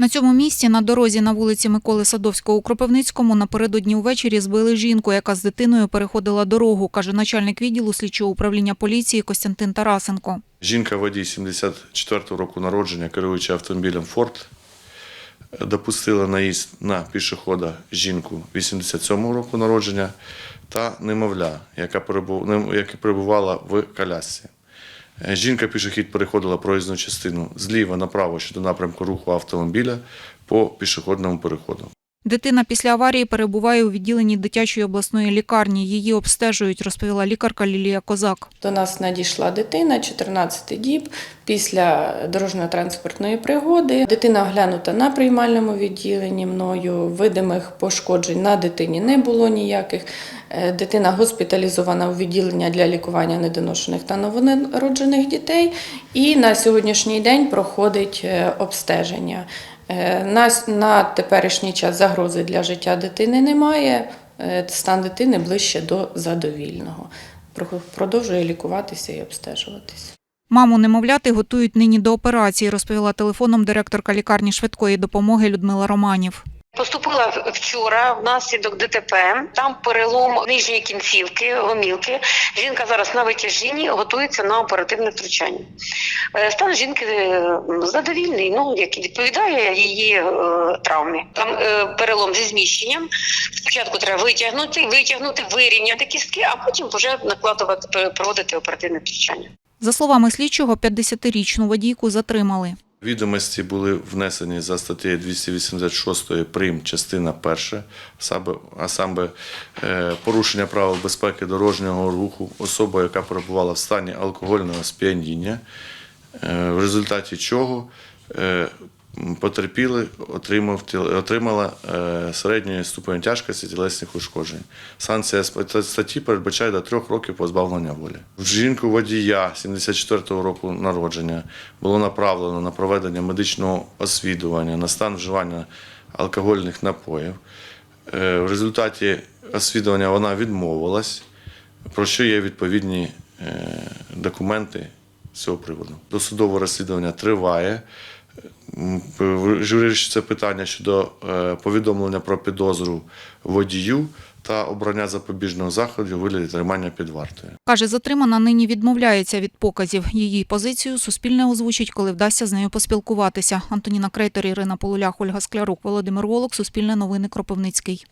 На цьому місці на дорозі на вулиці Миколи Садовського у Кропивницькому напередодні увечері збили жінку, яка з дитиною переходила дорогу, каже начальник відділу слідчого управління поліції Костянтин Тарасенко. Жінка водій 74 року народження, керуючи автомобілем Форд, допустила наїзд на пішохода жінку 87 року народження та немовля, яка перебувала в колясці. Е, Жінка пішохід переходила проїзну частину зліва направо щодо напрямку руху автомобіля по пішохідному переходу. Дитина після аварії перебуває у відділенні дитячої обласної лікарні. Її обстежують, розповіла лікарка Лілія Козак. До нас надійшла дитина 14 діб після дорожньо-транспортної пригоди. Дитина оглянута на приймальному відділенні мною. Видимих пошкоджень на дитині не було ніяких. Е, Дитина госпіталізована у відділення для лікування недоношених та новонароджених дітей. І на сьогоднішній день проходить е, обстеження. Е, На, на теперішній час загрози для життя дитини немає. Е, Стан дитини ближче до задовільного. Продовжує лікуватися і обстежуватися. Маму немовляти готують нині до операції, розповіла телефоном директорка лікарні швидкої допомоги Людмила Романів. Поступила вчора внаслідок ДТП. Там перелом нижньої кінцівки, гомілки. Жінка зараз на витяжінні готується на оперативне втручання. Е, Стан жінки е, задовільний, ну який відповідає її е, травмі. Там перелом зі зміщенням. Спочатку треба витягнути, витягнути, вирівняти кістки, а потім вже накладувати, проводити оперативне втручання. За словами слідчого, 50-річну водійку затримали. Відомості були внесені за статтею 286 прим. частина 1, саме- а саме е, порушення правил безпеки дорожнього руху особа, яка перебувала в стані алкогольного сп'яніння, е, в результаті чого е, потерпіли, отримав, отримала е, середньої ступені тяжкості тілесних ушкоджень. Санкція статті передбачає до трьох років позбавлення волі. Жінку водія 74-го року народження було направлено на проведення медичного освідування на стан вживання алкогольних напоїв. Е, В результаті освідування вона відмовилась, про що є відповідні е, документи з цього приводу. Досудове розслідування триває. Вирішується питання щодо е, повідомлення про підозру водію та обрання запобіжного заходу вигляді тримання під вартою. Каже, затримана нині відмовляється від показів. Її позицію Суспільне озвучить, коли вдасться з нею поспілкуватися. Антоніна Крейтер, Ірина Полулях, Ольга Склярук, Володимир Волок, Суспільне новини Кропивницький.